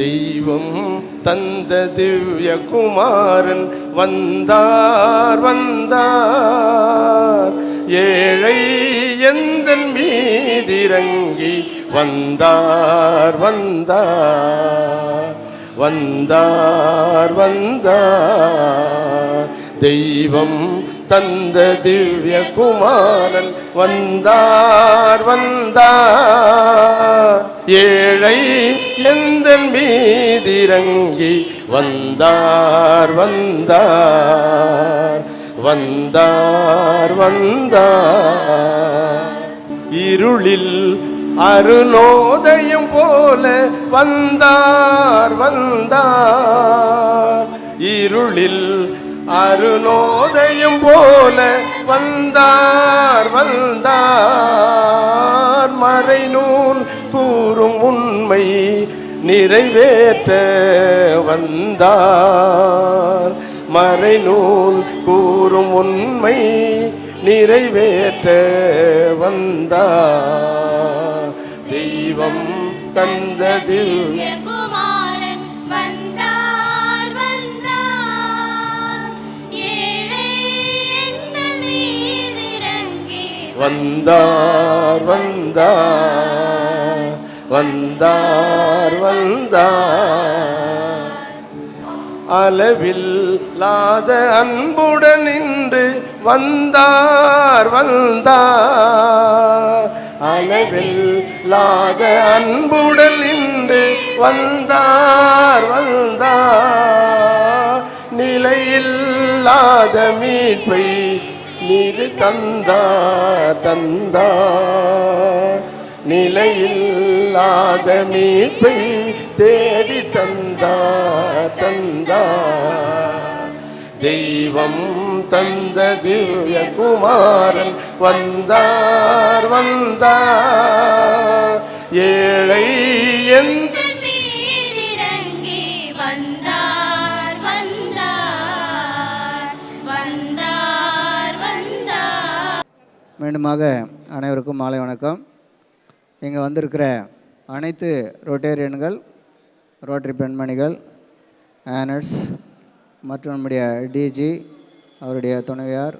தெய்வம் தந்த திவ்ய குமாரன் வந்தார் வந்தார். ஏழை எந்த மீதிறங்கி வந்தார் வந்தார். வந்தார் வந்தார். தெய்வம் தந்த திவ்ய குமாரன் வந்தார் வந்தார். ஏ எந்த மீதிறங்கி வந்தார் வந்தார் வந்தார் வந்தார். இருளில் அருணோதயம் போல வந்தார் வந்தார். இருளில் அருணோதயம் போல வந்தார் வந்தார். மறைநூல் கூறும் உண்மை நிறைவேற்ற வந்தார். மறைநூல் கூறும் உண்மை நிறைவேற்ற வந்தார். தெய்வம் தந்த திவ்ய குமாரன் வந்தார் வந்தார். வந்தார் வந்தார். அளவில்லாத அன்புடன் நின்று வந்தார் வந்தார். அளவில்லாத அன்புடன் நின்று வந்தார் வந்தார். நிலையில்லாத மீட்பை நீது தந்தார் தந்தார். நிலையில் நிலையில்லாத மீட்பை தேடி தந்தார் தந்தார் தெய்வம் தந்த திவ்ய குமாரன் வந்தார் வந்தார். ஏழை எந்த மீதிறங்கி வந்தார் வந்தார் வந்தார் வந்தார். மீண்டுமாக அனைவருக்கும் மாலை வணக்கம். இங்கே வந்திருக்கிற அனைத்து ரொட்டேரியன்கள் ரோட்டரி பெண்மணிகள் ஆனர்ஸ் மற்றும் நம்முடைய டிஜி அவருடைய துணைவியார்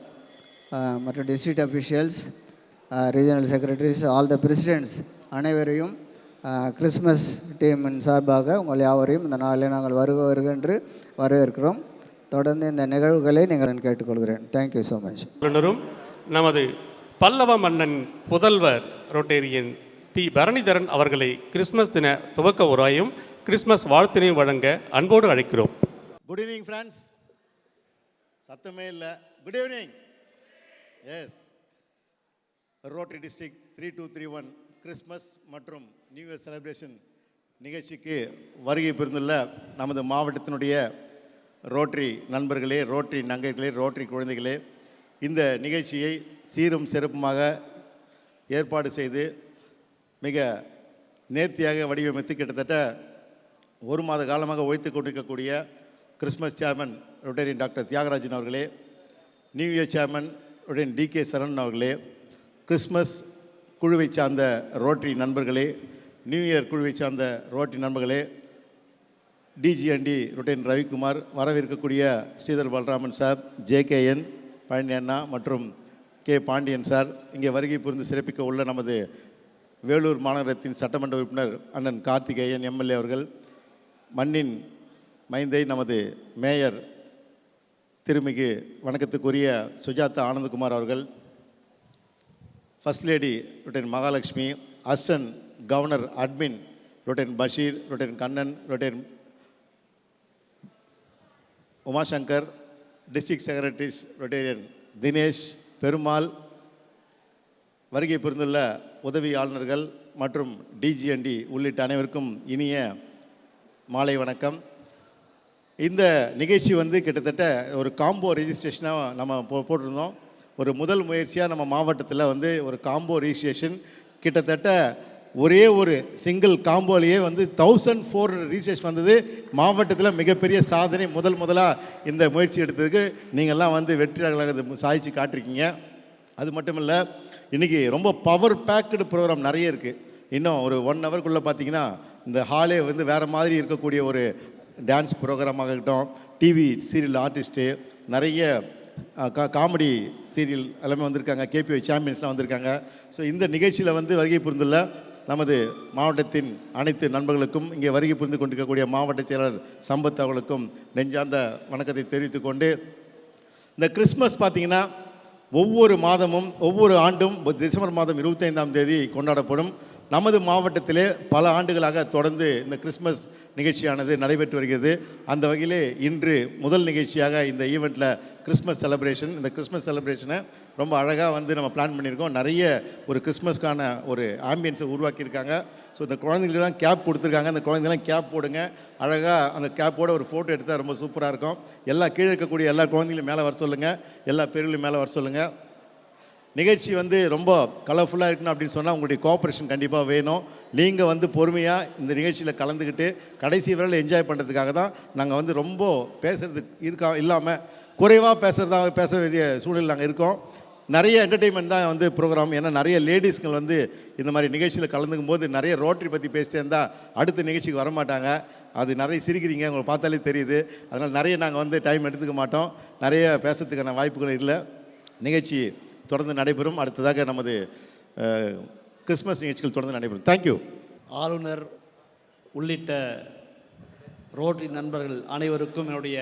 மற்றும் district officials regional secretaries all the presidents அனைவரையும் கிறிஸ்மஸ் டீமின் சார்பாக உங்கள் யாவரையும் இந்த நாளில் நாங்கள் வருக வருக என்று வரவேற்கிறோம். தொடர்ந்து இந்த நிகழ்வுகளை நீங்கள் கேட்டுக்கொள்கிறேன். தேங்க்யூ ஸோ மச் நமது பல்லவ மன்னன் புதல்வர் ரொட்டேரியன் பி. பரணிதரன் அவர்களை கிறிஸ்மஸ் தின துவக்க உராயும் கிறிஸ்மஸ் வாழ்த்தினையும் வழங்க அன்போடு அழைக்கிறோம். குட் ஈவினிங் ஃப்ரெண்ட்ஸ் சத்தமே இல்லை. Good evening yes Rotary district three two three one Christmas மற்றும் நியூ இயர் செலிப்ரேஷன் நிகழ்ச்சிக்கு வருகை புரிந்துள்ள நமது மாவட்டத்தினுடைய ரோட்டரி நண்பர்களே ரோட்டரி நங்கைகளே ரோட்டரி குழந்தைகளே இந்த நிகழ்ச்சியை சீரும் சிறப்புமாக ஏற்பாடு செய்து மிக நேர்த்தியாக வடிவமைத்து கிட்டத்தட்ட ஒரு மாத காலமாக ஒழித்து கொண்டிருக்கக்கூடிய Christmas chairman Rotarian doctor Thiyagarajan அவர்களே new year chairman Rotarian T K Saran அவர்களே கிறிஸ்மஸ் குழுவை சார்ந்த ரோட்டரி நண்பர்களே நியூ இயர் குழுவை சார்ந்த ரோட்டரி நண்பர்களே டிஜிஎன்டி ரொட்டேன் ரவிக்குமார் வரவிருக்கக்கூடிய ஸ்ரீதர் பலராமன் சார் ஜேகேஎன் பழனி அண்ணா மற்றும் கே பாண்டியன் சார் இங்கே வருகை புரிந்து சிறப்பிக்க உள்ள நமது வேலூர் மாநகரத்தின் சட்டமன்ற உறுப்பினர் அண்ணன் கார்த்திகேயன் எம்எல்ஏ அவர்கள் மண்ணின் மைந்தை நமது மேயர் திருமிகு வணக்கத்துக்குரிய சுஜாதா ஆனந்தகுமார் அவர்கள் first lady Rtn Mahalakshmi assistant governor admin Rtn Basheer Rtn Kannan Rtn Umashankar district secretaries Rotarian Dinesh Perumal வருகை புரிந்துள்ள உதவி ஆளுநர்கள் மற்றும் டிஜிஎன்டி உள்ளிட்ட அனைவருக்கும் இனிய மாலை வணக்கம். இந்த நிகழ்ச்சி வந்து கிட்டத்தட்ட ஒரு காம்போ ரெஜிஸ்ட்ரேஷனாக நம்ம போ போட்டிருந்தோம். ஒரு முதல் முயற்சியாக நம்ம மாவட்டத்தில் வந்து ஒரு காம்போ ரிஜிஸ்ட்ரேஷன் கிட்டத்தட்ட ஒரே ஒரு சிங்கிள் காம்போலேயே வந்து தௌசண்ட் ஃபோர் ரீசர்ச் வந்தது. மாவட்டத்தில் மிகப்பெரிய சாதனை முதல் முதலாக இந்த முயற்சி எடுத்ததுக்கு நீங்கள்லாம் வந்து வெற்றியாளர்களாக சாதிச்சு காட்டிருக்கீங்க. அது மட்டும் இல்லை இன்றைக்கி ரொம்ப பவர் பேக்கடு ப்ரோக்ராம் நிறைய இருக்குது இன்னும் ஒரு ஒன் ஹவருக்குள்ளே பார்த்தீங்கன்னா இந்த ஹாலே வந்து வேறு மாதிரி இருக்கக்கூடிய ஒரு டான்ஸ் ப்ரோக்ராமாக இருக்கட்டும் டிவி சீரியல் ஆர்டிஸ்ட்டு நிறைய கா காமெடி சீரியல் எல்லாமே வந்திருக்காங்க. கேபிஒய் சாம்பியன்ஸ்லாம் வந்திருக்காங்க. ஸோ இந்த நிகழ்ச்சியில் வந்து வருகை புரிந்துள்ள நமது மாவட்டத்தின் அனைத்து நண்பர்களுக்கும் இங்கே வருகை புரிந்து கொண்டிருக்கக்கூடிய மாவட்ட செயலர் சம்பத் அவர்களுக்கும் நெஞ்சார்ந்த வணக்கத்தை தெரிவித்துக்கொண்டு இந்த கிறிஸ்மஸ் பார்த்தீங்கன்னா ஒவ்வொரு மாதமும் ஒவ்வொரு ஆண்டும் டிசம்பர் மாதம் இருபத்தைந்தாம் தேதி கொண்டாடப்படும் நமது மாவட்டத்திலே பல ஆண்டுகளாக தொடர்ந்து இந்த கிறிஸ்மஸ் நிகழ்ச்சியானது நடைபெற்று வருகிறது. அந்த வகையிலே இன்று முதல் நிகழ்ச்சியாக இந்த ஈவெண்ட்டில் கிறிஸ்மஸ் செலப்ரேஷன் இந்த கிறிஸ்மஸ் செலப்ரேஷனை ரொம்ப அழகாக வந்து நம்ம பிளான் பண்ணியிருக்கோம். நிறைய ஒரு கிறிஸ்மஸ்க்கான ஒரு ஆம்பியன்ஸை உருவாக்கியிருக்காங்க. ஸோ இந்த குழந்தைங்களுக்குலாம் கேப் கொடுத்துருக்காங்க. அந்த குழந்தைங்களாம் கேப் போடுங்க. அழகாக அந்த கேப்போட ஒரு ஃபோட்டோ எடுத்தால் ரொம்ப சூப்பராக இருக்கும். எல்லா கீழே இருக்கக்கூடிய எல்லா குழந்தைங்களும் மேலே வர சொல்லுங்கள் எல்லா பேர்களும் மேலே வர சொல்லுங்கள் நிகழ்ச்சி வந்து ரொம்ப கலர்ஃபுல்லாக இருக்கணும் அப்படின்னு சொன்னால் உங்களுடைய கோஆப்ரேஷன் கண்டிப்பாக வேணும். நீங்கள் வந்து பொறுமையாக இந்த நிகழ்ச்சியில் கலந்துக்கிட்டு கடைசி வரையில் என்ஜாய் பண்ணுறதுக்காக தான் நாங்கள் வந்து ரொம்ப பேசுகிறது இருக்கா இல்லாமல் குறைவாக பேசுகிறதா பேச வேண்டிய சூழ்நிலை நாங்கள் இருக்கோம். நிறைய என்டர்டெயின்மெண்ட் தான் வந்து ப்ரோக்ராம் ஏன்னா நிறைய லேடிஸ்கள் வந்து இந்த மாதிரி நிகழ்ச்சியில் கலந்துக்கும் போது நிறைய ரோட்டரி பற்றி பேசிட்டே இருந்தால் அடுத்த நிகழ்ச்சிக்கு வரமாட்டாங்க. அது நிறைய சிரிக்கிறீங்க உங்களை பார்த்தாலே தெரியுது. அதனால் நிறைய நாங்கள் வந்து டைம் எடுத்துக்க மாட்டோம். நிறைய பேசுறதுக்கான வாய்ப்புகள் இல்லை. நிகழ்ச்சி தொடர்ந்து நடைபெறும். அடுத்ததாக நமது கிறிஸ்மஸ் நிகழ்ச்சிகள் தொடர்ந்து நடைபெறும். தேங்க்யூ ஆளுநர் உள்ளிட்ட ரோட்டரி நண்பர்கள் அனைவருக்கும் என்னுடைய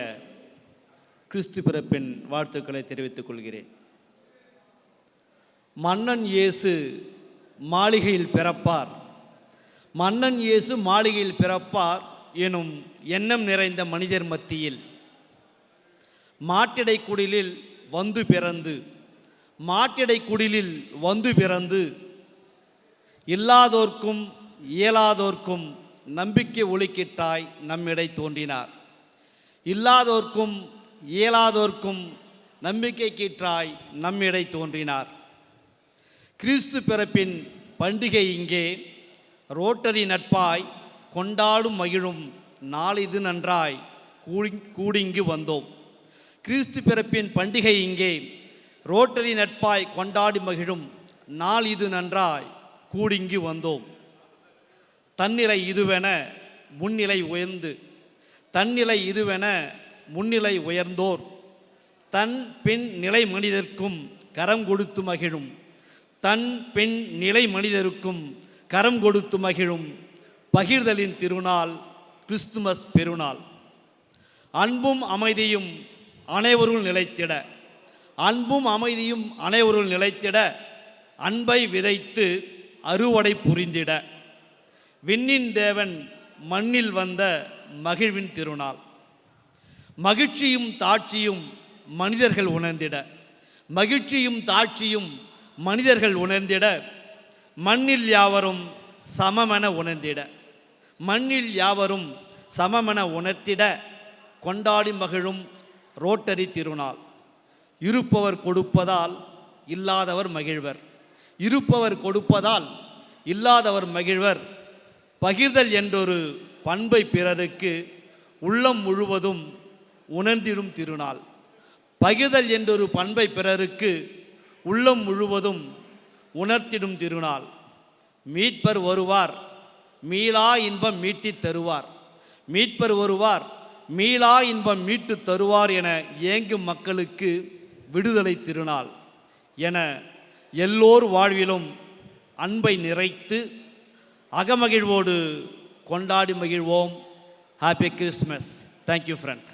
கிறிஸ்து பிறப்பின் வாழ்த்துக்களை தெரிவித்துக் கொள்கிறேன். மன்னன் இயேசு மாளிகையில் பிறப்பார். மன்னன் இயேசு மாளிகையில் பிறப்பார் எனும் எண்ணம் நிறைந்த மனிதர் மத்தியில் மாட்டிடை குடிலில் வந்து பிறந்து மாட்டிடை குடிலில் வந்து பிறந்து இல்லாதோர்க்கும் இயலாதோர்க்கும் நம்பிக்கை ஒளிக்கிட்டாய் நம்மிடை தோன்றினார். இல்லாதோர்க்கும் இயலாதோர்க்கும் நம்பிக்கை கீற்றாய் நம்மிடை தோன்றினார். கிறிஸ்து பிறப்பின் பண்டிகை இங்கே ரோட்டரி நட்பாய் கொண்டாடும் மகிழும் நாளிது நன்றாய் கூடி கூடிங்கு வந்தோம். கிறிஸ்து பிறப்பின் பண்டிகை இங்கே ரோட்டரி நட்பாய் கொண்டாடி மகிழும் நாள் இது நன்றாய் கூடுங்கி வந்தோம். தன்னிலை இதுவென முன்னிலை உயர்ந்து தன்னிலை இதுவென முன்னிலை உயர்ந்தோர். தன் பெண் நிலை மனிதர்க்கும் கரம் கொடுத்து மகிழும். தன் பெண் நிலை மனிதருக்கும் கரம் கொடுத்து மகிழும். பகிர்தலின் திருநாள் கிறிஸ்துமஸ் பெருநாள். அன்பும் அமைதியும் அனைவருள் நிலைத்திட. அன்பும் அமைதியும் அனைவருள் நிலைத்திட அன்பை விதைத்து அறுவடை புரிந்திட. விண்ணின் தேவன் மண்ணில் வந்த மகிழ்வின் திருநாள். மகிழ்ச்சியும் தாட்சியும் மனிதர்கள் உணர்ந்திட. மகிழ்ச்சியும் தாட்சியும் மனிதர்கள் உணர்ந்திட. மண்ணில் யாவரும் சமமென உணர்ந்திட. மண்ணில் யாவரும் சமமென உணர்த்திட. கொண்டாடி மகிழும் ரோட்டரி திருநாள். இருப்பவர் கொடுப்பதால் இல்லாதவர் மகிழ்வர். இருப்பவர் கொடுப்பதால் இல்லாதவர் மகிழ்வர். பகிர்தல் என்றொரு பண்பை பிறருக்கு உள்ளம் முழுவதும் உணர்ந்திடும் திருநாள். பகிர்தல் என்றொரு பண்பை பிறருக்கு உள்ளம் முழுவதும் உணர்த்திடும் திருநாள். மீட்பர் வருவார் மீளா இன்பம் மீட்டித் தருவார். மீட்பர் வருவார் மீளா இன்பம் மீட்டு தருவார் என ஏங்கும் மக்களுக்கு விடுதலை திருநாள் என எல்லோர் வாழ்விலும் அன்பை நிறைத்து அகமகிழ்வோடு கொண்டாடி மகிழ்வோம். Happy Christmas thank you friends